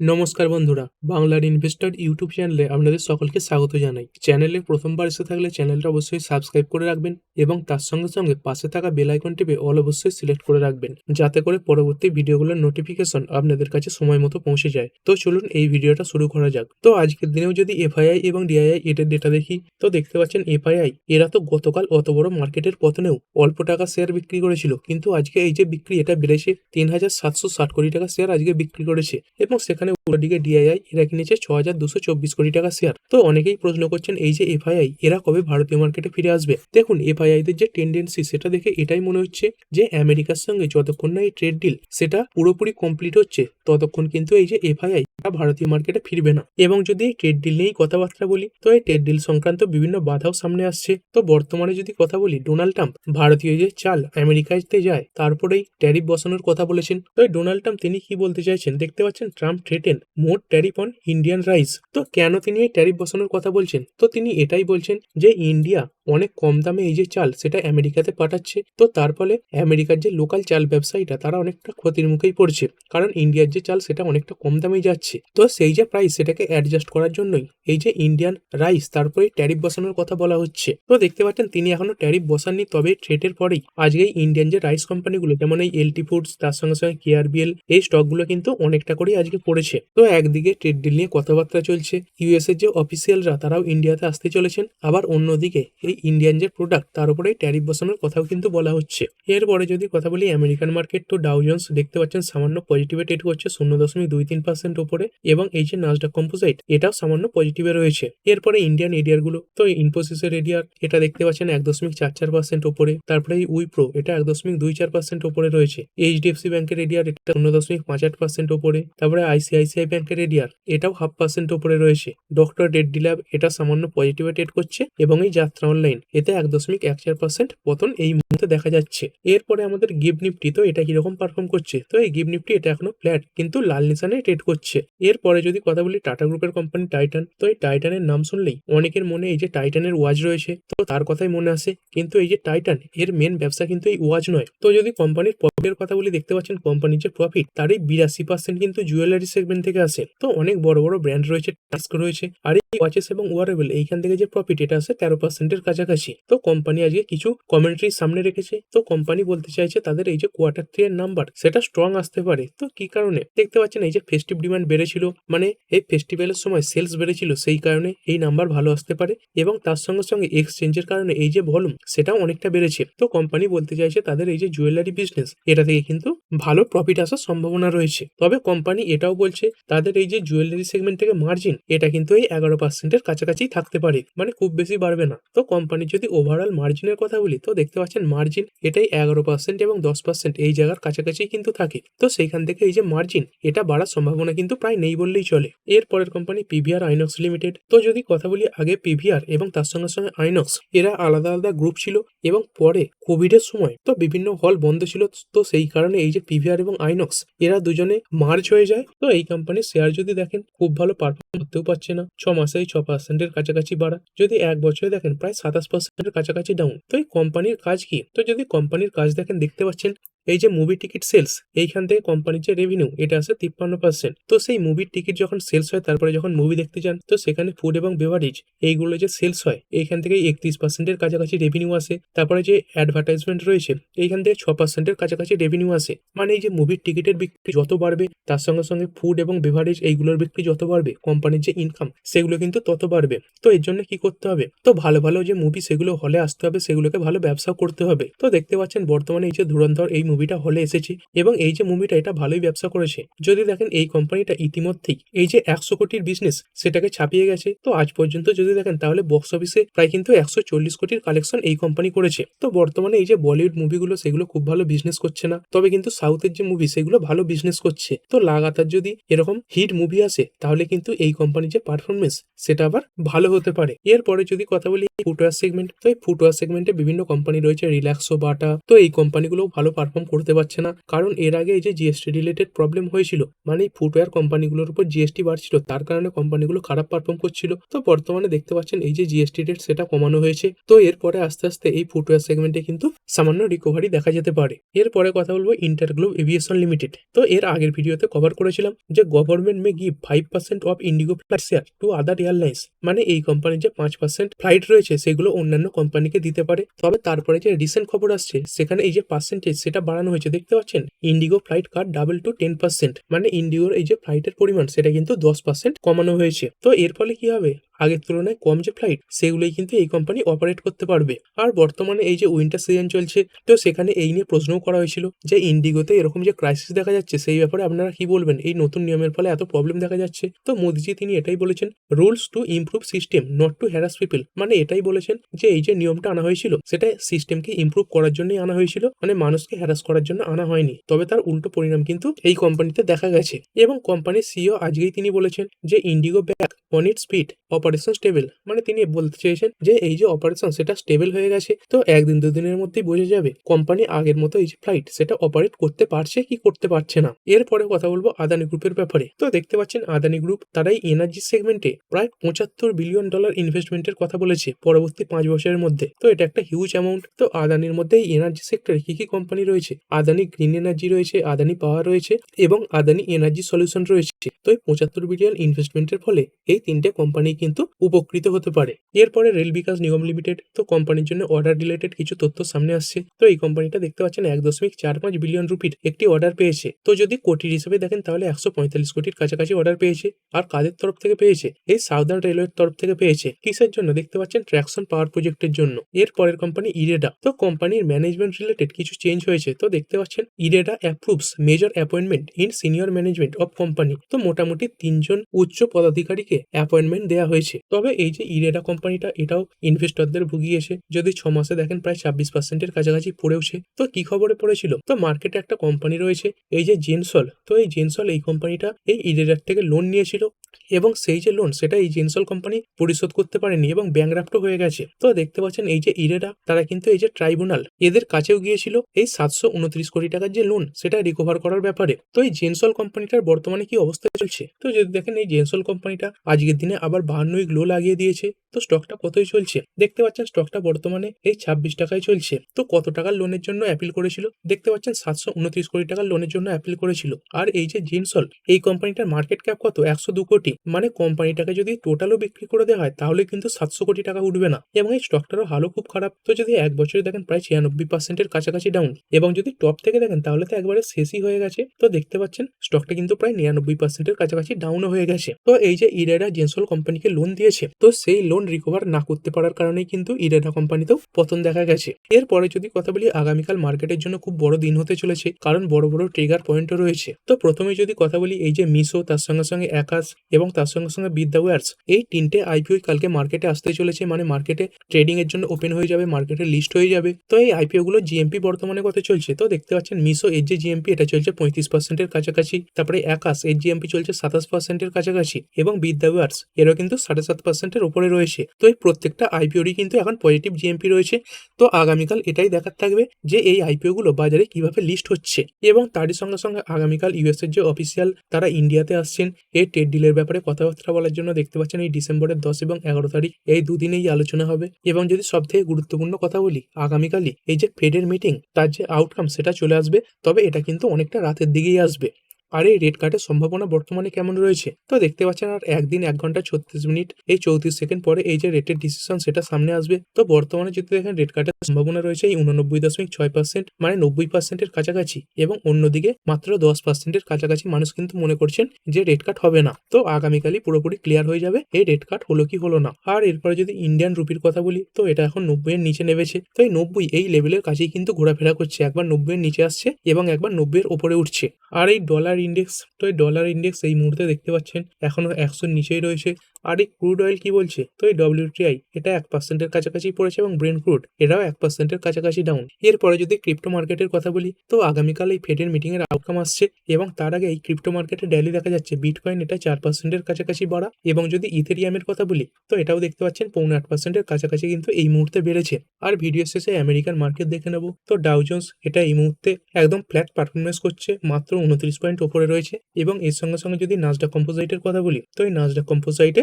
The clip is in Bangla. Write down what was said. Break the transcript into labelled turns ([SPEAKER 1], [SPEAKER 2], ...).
[SPEAKER 1] নমস্কার বন্ধুরা, বাংলার ইনভেস্টর ইউটিউব চ্যানেলে আপনাদের সকলকে স্বাগত জানাই। চ্যানেলে প্রথমবার এসে থাকলে চ্যানেলটা অবশ্যই সাবস্ক্রাইব করে রাখবেন এবং তার সঙ্গে সঙ্গে পাশে থাকা বেল আইকন টিপে অল অবশ্যই সিলেক্ট করে রাখবেন, যাতে করে পরবর্তী ভিডিওগুলোর নোটিফিকেশন আপনাদের কাছে সময় মতো পৌঁছে যায়। তো চলুন এই ভিডিওটা শুরু করা যাক। তো আজকের দিনেও যদি এফআইআই এবং ডিআইআই এটার ডেটা দেখি, তো দেখতে পাচ্ছেন এফআইআই এরা তো গতকাল অত বড় মার্কেটের পতনেও অল্প টাকা শেয়ার বিক্রি করেছিল, কিন্তু আজকে এই যে বিক্রি, এটা বেড়েছে তিন হাজার সাতশো ষাট কোটি টাকা শেয়ার আজকে বিক্রি করেছে এবং সেখানে ওদিকে ডিআইআই এরা কিনেছে ছ হাজার দুশো চব্বিশ কোটি টাকা শেয়ার তো অনেকেই প্রশ্ন করছেন, এই যে এফআইআই এরা কবে ভারতীয় মার্কেটে ফিরে আসবে? দেখুন এফআইআই দের যে টেন্ডেন্সি সেটা দেখে এটাই মনে হচ্ছে যে আমেরিকার সঙ্গে যতক্ষণ না এই ট্রেড ডিল সেটা পুরোপুরি কমপ্লিট হচ্ছে, ততক্ষণ কিন্তু এই যে এফআইআই ভারতীয় মার্কেটে ফিরবে না। এবং যদি ট্রেড ডিল নিয়েই কথাবার্তা বলি, তো এই ট্রেড ডিল সংক্রান্ত বিভিন্ন বাধাও সামনে আসছে। তো বর্তমানে যদি কথা বলি ডোনাল্ড ট্রাম্প ভারতীয় যে চাল আমেরিকাতে যায়, তারপরেই ট্যারিফ বসানোর কথা বলেছেন। তো এই ডোনাল্ড ট্রাম্প তিনি কি বলতে চাইছেন? দেখতে পাচ্ছেন Trump threaten more tariff on Indian rice তো কেন তিনি এই ট্যারিফ বসানোর কথা বলছেন? তো তিনি এটাই বলছেন যে ইন্ডিয়া অনেক কম দামে এই যে চাল, সেটা আমেরিকাতে পাঠাচ্ছে। তো তার ফলে আমেরিকার যে লোকাল চাল ব্যবসায়ীরা, তারা অনেকটা ক্ষতির মুখেই পড়ছে। কারণ ইন্ডিয়ার যে চাল, সেটা অনেকটা কম দামে যাচ্ছে। তো সেই যে প্রাইস সেটাকে অ্যাডজাস্ট করার জন্যই এই যে ইন্ডিয়ান রাইস তারপরে ট্যারিফ বসানোর কথা বলা হচ্ছে। তো দেখতে পাচ্ছেন, তিনি এখনও ট্যারিফ বসাননি, তবে ট্রেডের পরেই আজকে ইন্ডিয়ান যে রাইস কোম্পানিগুলো যেমন এই এলটি ফুডস তার সঙ্গে সঙ্গে কেআরবিএল এই স্টকগুলো কিন্তু অনেকটা করেই আজকে পড়েছে। তো একদিকে ট্রেড ডিল নিয়ে কথাবার্তা চলছে। ইউএস এর যে অফিসিয়ালরা তারাও ইন্ডিয়াতে আসতে চলেছেন। আবার অন্যদিকে এই ইন্ডিয়ান যে প্রোডাক্ট তার উপরে ট্যারিফ বসানোর কথাও কিন্তু বলা হচ্ছে। এরপরে যদি কথা বলি আমেরিকান মার্কেট তো ডাউজন্স দেখতে পাচ্ছেন, সামান্য পজিটিভে ট্রেড করছে শূন্য দশমিক দুই তিন পার্সেন্ট উপরে, এবং এই যে নাজডাক কম্পোজাইট এটাও সামান্য পজিটিভে রয়েছে। এরপরে ইন্ডিয়ান এরিয়ারগুলো, তো ইনফোসিসের এরিয়ার এটা দেখতে পাচ্ছেন এক দশমিক চার চার পার্সেন্ট উপরে, তারপরে এই উইপ্রো এটা এক দশমিক দুই চার পার্সেন্ট উপরে রয়েছে। এইচডিএফসি ব্যাংকের এরিয়ার এটা শূন্য দশমিক পাঁচ আট পার্সেন্ট উপরে, তারপরে আইসিআইসিআই ব্যাংকের এরিয়ার এটাও হাফ পার্সেন্ট উপরে রয়েছে। ডক্টর রেড্ডি ল্যাব এটা সামান্য পজিটিভে ট্রেড করছে, এবং এই যাত্রা অনলাইন এতে এক দশমিক এক চার পার্সেন্ট পতন এই মুহূর্তে দেখা যাচ্ছে। এরপরে আমাদের গিফট নিফটি তো এটা কীরকম পারফর্ম করছে? তো এই গিফট নিফটি এটা এখনও ফ্ল্যাট কিন্তু লাল নিশানে ট্রেড করছে। এরপরে যদি কথা বলি টাটা গ্রুপের কোম্পানি টাইটান তো এই টাইটানের নাম শুনলেই অনেকের মনে এই যে টাইটানের ওয়াজ রয়েছে, তো তার কথাই মনে আসে। কিন্তু এই যে টাইটান এর মেন ব্যবসা কিন্তু এই ওয়াজ নয়। তো যদি কোম্পানির প্রফিটের কথা বলি, দেখতে পাচ্ছেন কোম্পানির যে প্রফিট তার এই বিরাশি পার্সেন্ট কিন্তু জুয়েলারি সেগমেন্ট থেকে আসে। তো অনেক বড় বড় ব্র্যান্ড রয়েছে টাস্ক রয়েছে, আর ওয়াচেস এবং ওয়ারেবল এইখান থেকে যে প্রফিট এটা আসে তেরো পার্সেন্টের কাছাকাছি। তো কোম্পানি আজকে কিছু কমেন্ট্রি সামনে রেখেছে। তো কোম্পানি বলতে চাইছে তাদের এই যে কোয়ার্টার থ্রি এর নাম্বার সেটা স্ট্রং আসতে পারে। তো কি কারণে? দেখতে পাচ্ছেন এই যে ফেস্টিভ ডিমান্ড বেড়েছিল মানে এই ফেস্টিভ্যালের সময় সেলস বেড়েছিল, সেই কারণে এই নাম্বার ভালো আসতে পারে। এবং তার সঙ্গে সঙ্গে এক্সচেঞ্জের কারণে এই যে ভলিউম সেটাও অনেকটা বেড়েছে। তো কোম্পানি বলতে চাইছে তাদের এই যে জুয়েলারি বিজনেস এটা থেকে কিন্তু ভালো প্রফিট আসার সম্ভাবনা রয়েছে। তবে কোম্পানি এটাও বলছে, তাদের এই যে জুয়েলারি সেগমেন্ট থেকে মার্জিন এটা কিন্তু এই এগারো পার্সেন্টের কাছাকাছি থাকতে পারে মানে খুব বেশি বাড়বে না। তো কোম্পানির যদি ওভারঅল মার্জিনের কথা বলি, তো দেখতে পাচ্ছেন মার্জিন এটাই এগারো পার্সেন্ট এবং দশ পার্সেন্ট এই জায়গার কাছাকাছি কিন্তু থাকে। তো সেইখান থেকে এই যে মার্জিন এটা বাড়ার সম্ভাবনা কিন্তু প্রায় নেই বললেই চলে। এর পরের কোম্পানি পিভিআর আইনক্স লিমিটেড তো যদি কথা বলি আগে পিভিআর এবং তার সঙ্গে সঙ্গে আইনক্স এরা আলাদা আলাদা গ্রুপ ছিল এবং পরে কোভিড এর সময় তো বিভিন্ন হল বন্ধ ছিল, তো সেই কারণে এই যে পিভিআর এবং আইনক্স এরা দুজনে মার্জ হয়ে যায়। তো এই কোম্পানির শেয়ার যদি দেখেন, খুব ভালো পারফর্ম করতেও পারছে না। ছ মাসেই ছ পার্সেন্টের কাছাকাছি বাড়া। যদি এক বছরে দেখেন প্রায় সাতাশ পার্সেন্টের কাছাকাছি ডাউন তো এই কোম্পানির কাজ কি? তো যদি কোম্পানির কাজ দেখেন, দেখতে পাচ্ছেন এই যে মুভি টিকিট সেলস এইখান থেকে কোম্পানির যে রেভিনিউ এটা আছে তিপ্পান্ন পার্সেন্ট তো সেই মুভির টিকিট যখন সেলস হয়, তারপরে যখন মুভি দেখতে যান, তো সেখানে ফুড এবং বেভারেজ এইগুলো যে সেলস হয়, এইখান থেকে একত্রিশ পার্সেন্টের কাছাকাছি রেভিনিউ আসে। তারপরে যে অ্যাডভার্টাইজমেন্ট রয়েছে, এইখান থেকে ছ পার্সেন্টের কাছাকাছি রেভিনিউ আসে। মানে এই যে মুভির টিকিটের বিক্রি যত বাড়বে, তার সঙ্গে সঙ্গে ফুড এবং বেভারেজ এইগুলোর বিক্রি যত বাড়বে কোম্পানির যে ইনকাম সেগুলো কিন্তু তত বাড়বে। তো এর জন্য কি করতে হবে? তো ভালো ভালো যে মুভি সেগুলো হলে আসতে হবে, সেগুলোকে ভালো ব্যবসা করতে হবে। তো দেখতে পাচ্ছেন, বর্তমানে এই যে ধুরন্ধর এই মুভিটা হলে এসেছে এবং এই যে মুভিটা এটা ভালোই ব্যবসা করেছে। যদি দেখেন, এই কোম্পানিটা ইতিমধ্যেই এই যে একশো কোটির বিজনেস সেটাকে ছাপিয়ে গেছে, তো আজ পর্যন্ত যদি দেখেন, তাহলে বক্স অফিসে প্রায় কিন্তু একশো চল্লিশ কোটির কালেকশন এই কোম্পানি করেছে। তো বর্তমানে এই যে বলিউড মুভিগুলো সেগুলো খুব ভালো বিজনেস করছে না। তবে কিন্তু সাউথের যে মুভি সেগুলো ভালো বিজনেস করছে। তো লাগাতার যদি এরকম হিট মুভি আসে, তাহলে কিন্তু এই কোম্পানির যে পারফরমেন্স সেটা আবার ভালো হতে পারে। এরপরে যদি কথা বলি ফুটওয়ার সেগমেন্ট তো এই ফুটওয়ার সেগমেন্টে বিভিন্ন কোম্পানি রয়েছে রিল্যাক্সো বাটা তো এই কোম্পানিগুলো ভালো পারফর্ম পারফর্ম করতে পারছে না। কারণ এর আগে এই যে জিএসটি রিলেটেড প্রবলেম হয়েছিল মানে এই ফুটওয়্যার কোম্পানিগুলোর উপর জিএসটি বাড়ছিল, তার কারণে কোম্পানিগুলো খারাপ পারফর্ম করছিল। তো বর্তমানে দেখতে পাচ্ছেন এই যে জিএসটি রেট সেটা কমানো হয়েছে। তো এরপরে আস্তে আস্তে এই ফুটওয়্যার সেগমেন্টে কিন্তু সামান্য রিকভারি দেখা যেতে পারে। এরপরে কথা বলব ইন্টারগ্লোব এভিয়েশন লিমিটেড তো এর আগের ভিডিওতে কভার করেছিলাম যে government may give five percent of IndiGo flight share to other airlines মানে এই কোম্পানির যে পাঁচ পার্সেন্ট ফ্লাইট রয়েছে, সেগুলো অন্যান্য কোম্পানিকে দিতে পারে। তবে তারপরে যে রিসেন্ট খবর আসছে, সেখানে এই যে পার্সেন্টেজ সেটা বাড়ানো হয়েছে, দেখতে পাচ্ছেন? ইন্ডিগো ফ্লাইট কার ডাবল টু টেন পার্সেন্ট মানে ইন্ডিগোর এই যে ফ্লাইটের পরিমাণ, সেটা কিন্তু দশ পার্সেন্ট কমানো হয়েছে। তো এর ফলে কি হবে? আগের তুলনায় কম যে ফ্লাইট সেগুলোই কিন্তু এই কোম্পানি অপারেট করতে পারবে। আর বর্তমানে এই যে উইন্টার সিজন চলছে, তো সেখানে এই নিয়ে প্রশ্নও করা হয়েছিল যে ইন্ডিগোতে এরকম যে ক্রাইসিস দেখা যাচ্ছে, সেই ব্যাপারে আপনারা কি বলবেন? এই নতুন নিয়মের ফলে এত প্রবলেম দেখা যাচ্ছে। তো মোদিজি তিনি এটাই বলেছেন rules to improve system not to harass people মানে এটাই বলেছেন যে এই যে নিয়মটা আনা হয়েছিল, সেটা সিস্টেমকে ইমপ্রুভ করার জন্যই আনা হয়েছিল মানে মানুষকে হ্যারাস করার জন্য আনা হয়নি। তবে তার উল্টো পরিণাম কিন্তু এই কোম্পানিতে দেখা গেছে। এবং কোম্পানির সিও আজকেই তিনি বলেছেন যে IndiGo back on it speed operation stable মানে তিনি বলতে চেয়েছেন যে এই যে অপারেশন সেটা স্টেবল হয়ে গেছে। তো একদিন দুদিনের মধ্যেই বোঝা যাবে কোম্পানি আগের মতো এই যে ফ্লাইট সেটা অপারেট করতে পারছে কি করতে পারছে না। এরপরে কথা বলব আদানি গ্রুপের ব্যাপারে। তো দেখতে পাচ্ছেন আদানি গ্রুপ তারাই এনার্জি সেগমেন্টে প্রায় পঁচাত্তর বিলিয়ন ডলার ইনভেস্টমেন্টের কথা বলেছে পরবর্তী পাঁচ বছরের মধ্যে। তো এটা একটা হিউজ অ্যামাউন্ট তো আদানির মধ্যে এই এনার্জি সেক্টরে কি কি কোম্পানি রয়েছে? আদানি গ্রিন এনার্জি রয়েছে, আদানি পাওয়ার রয়েছে এবং আদানি এনার্জি সলিউশন রয়েছে। তো এই পঁচাত্তর বিলিয়ন ইনভেস্টমেন্টের ফলে এই তিনটে কোম্পানি কিন্তু উপকৃত হতে পারে। এরপরে রেল বিকাশ নিগম লিমিটেড তো কোম্পানির জন্য অর্ডার রিলেটেড কিছু তথ্য সামনে আসছে। তো এই কোম্পানিটা দেখতে পাচ্ছেন এক দশমিক চার পাঁচ বিলিয়ন রুপির একটি অর্ডার পেয়েছে। তো যদি কোটির হিসেবে দেখেন তাহলে একশো পঁয়তাল্লিশ কোটির কাছাকাছি অর্ডার পেয়েছে আর কাদের তরফ থেকে পেয়েছে? এই সাউদার্ন রেলওয়ের তরফ থেকে পেয়েছে। কিসের জন্য? দেখতে পাচ্ছেন ট্র্যাকশন পাওয়ার প্রজেক্টের জন্য। এর পরের কোম্পানি ইরেডা তো কোম্পানির ম্যানেজমেন্ট রিলেটেড কিছু চেঞ্জ হয়েছে। তো দেখতে পাচ্ছেন IREDA approves major appointment in senior management of company তো মোটামুটি তিনজন উচ্চ পদাধিকারীকে অ্যাপয়েন্টমেন্ট দেওয়া হয়েছে। তবে এই যে ইরেডা কোম্পানিটা এটাও ইনভেস্টরদের ভুগিয়েছে যদি ছ মাসে দেখেন প্রায় ছাব্বিশ পার্সেন্টের কাছাকাছি পড়েওছে তো কি খবরে পড়েছিল? তো মার্কেটে একটা কোম্পানি রয়েছে, এই যে জেনসল তো এই জেনসল এই কোম্পানিটা এই ইরেডার থেকে লোন নিয়েছিল। এবং সেই যে লোন সেটা এই জেনসল কোম্পানি পরিশোধ করতে পারেনি এবং ব্যাংরাপ্ট হয়ে গেছে। তো দেখতে পাচ্ছেন এই যে ইরেডা তারা কিন্তু এই যে ট্রাইব্যুনাল এদের কাছেও গিয়েছিল এই সাতশো উনত্রিশ কোটি টাকার যে লোন সেটা রিকভার করার ব্যাপারে। তো এই জেনসল কোম্পানিটার বর্তমানে কি অবস্থা চলছে? তো যদি দেখেন এই জেনসল কোম্পানিটা আজকের দিনে আবার বাহান্ন উইক লো লাগিয়ে দিয়েছে। তো স্টকটা কতই চলছে? দেখতে পাচ্ছেন স্টকটা বর্তমানে এই ছাব্বিশ টাকায় চলছে। তো কত টাকার লোনের জন্য অ্যাপিল করেছিল? দেখতে পাচ্ছেন সাতশো উনত্রিশ কোটি টাকার লোনের জন্য অ্যাপিল করেছিল। আর এই যে জিনসল এই কোম্পানিটার মার্কেট ক্যাপ কত? একশো দু কোটি। মানে কোম্পানিটাকে যদি টোটালও বিক্রি করে দেওয়া হয়, তাহলে কিন্তু সাতশো কোটি টাকা উঠবে না। এবং এই স্টকটারও হালও খুব খারাপ। তো যদি এক বছরে দেখেন প্রায় ছিয়ানব্বই পার্সেন্টের কাছাকাছি ডাউন এবং যদি টপ থেকে দেখেন, তাহলে তো একবারে শেষই হয়ে গেছে। তো দেখতে পাচ্ছেন স্টকটা কিন্তু প্রায় নিরানব্বই পার্সেন্টের কাছাকাছি ডাউনও হয়ে গেছে। তো এই যে ইরেডা জেনসল কোম্পানিকে লোন দিয়েছে, তো সেই লোন রিকভার না করতে পারার কারণেই কিন্তু ইরেডা কোম্পানিতেও পতন দেখা গেছে। এরপরে যদি কথা বলি, আগামীকাল মার্কেটের জন্য খুব বড় দিন হতে চলেছে, কারণ বড় বড় ট্রিগার পয়েন্টও রয়েছে। তো প্রথমে যদি কথা বলি, এই যে মিশো তার সঙ্গে সঙ্গে একাশ এবং তার সঙ্গে সঙ্গে বিদ্যা ওয়ার্স এই তিনটে আইপিও কালকে মার্কেটে আসতে চলেছে মানে মার্কেটে ট্রেডিং এর জন্য ওপেন হয়ে যাবে মার্কেটে লিস্ট হয়ে যাবে। তো এই আইপিও গুলো জিএমপি বর্তমানে কত চলছে? তো দেখতে পাচ্ছেন মিশো এর যে জিএমপি এটা চলছে পঁয়ত্রিশ পার্সেন্টের কাছাকাছি। তারপরে একাশ এর জিএমপি চলছে সাতাশ পার্সেন্টের কাছাকাছি এবং বিদ্যা ওয়ার্স এরও কিন্তু সাড়ে সাত পার্সেন্টের উপরে রয়েছে। তো এই প্রত্যেকটা আইপিওরই কিন্তু এখন পজিটিভ জিএমপি রয়েছে। তো আগামীকাল এটাই দেখার থাকবে যে এই আইপিও গুলো বাজারে কীভাবে লিস্ট হচ্ছে। এবং তারই সঙ্গে সঙ্গে আগামীকাল ইউএস এর যে অফিসিয়াল তারা ইন্ডিয়াতে আসছেন, এই ট্রেড ডিলের ব্যাপারে কথাবার্তা বলার জন্য দেখতে পাচ্ছেন এই ডিসেম্বরের দশ এবং এগারো তারিখ। এই দুদিনেই আলোচনা হবে। এবং যদি সব থেকে গুরুত্বপূর্ণ কথা বলি, আগামীকালই এই যে ফেডের মিটিং তার যে আউটকাম সেটা চলে আসবে। তবে এটা কিন্তু অনেকটা রাতের দিকেই আসবে। আর এই রেড কার্ডের সম্ভাবনা বর্তমানে কেমন রয়েছে? তো দেখতে পাচ্ছেন, আর একদিন এক ঘণ্টা ছত্রিশ মিনিট, এই চৌত্রিশ সেকেন্ড পরে এই যে রেটের ডিসিশন সেটা সামনে আসবে। তো বর্তমানে যদি দেখেন, রেড কার্ডের সম্ভাবনা রয়েছে এই উননব্বই দশমিক ছয় পার্সেন্ট মানে নব্বই পার্সেন্টের কাছাকাছি, এবং অন্যদিকে মাত্র দশ পার্সেন্টের কাছাকাছি মানুষ কিন্তু মনে করছেন যে রেড কার্ড হবে না। তো আগামীকালই পুরোপুরি ক্লিয়ার হয়ে যাবে, এই রেড কার্ড হলো কি হলো না। আর এরপরে যদি ইন্ডিয়ান রুপির কথা বলি, তো এটা এখন নব্বই এর নিচে নেমেছে। তো এই নব্বই এই লেভেলের কাছেই কিন্তু ঘোরাফেরা করছে, একবার নব্বই এর নিচে আসছে, এবং একবার নব্বই এর ওপরে উঠছে। আর এই ডলার ইন্ডেক্স তো এই ডলার ইন্ডেক্স এই মুহূর্তে দেখতে পাচ্ছেন এখনও একশোর নিচেই রয়েছে। আর এই ক্রুড অয়েল কি বলছে? তো এই ডব্লিউটিআই এটা এক পার্সেন্টের কাছাকাছি পড়েছে এবং ব্রেন ক্রুড এটাও এক পার্সেন্টের কাছাকাছি ডাউন এরপরে যদি ক্রিপ্টো মার্কেটের কথা বলি, তো আগামীকাল এই ফেডের মিটিং এর আউটকাম আসছে এবং তার আগে এই ক্রিপ্টো মার্কেটে ডেলি দেখা যাচ্ছে। বিটকয়েন এটা চার পার্সেন্টের কাছাকাছি বাড়া এবং যদি ইথেরিয়ামের কথা বলি, তো এটাও দেখতে পাচ্ছেন পৌনে আট পার্সেন্টের কাছাকাছি কিন্তু এই মুহূর্তে বেড়েছে। আর ভিডিও শেষে আমেরিকান মার্কেট দেখে নেব, তো ডাউজন্স এটা এই মুহূর্তে একদম ফ্ল্যাট পারফরমেন্স করছে, মাত্র উনত্রিশ পয়েন্ট ওপরে রয়েছে এবং এর সঙ্গে সঙ্গে যদি নাজডা কম্পোজাইটের কথা বলি, তো এই নাজডা কম্পোজাইটে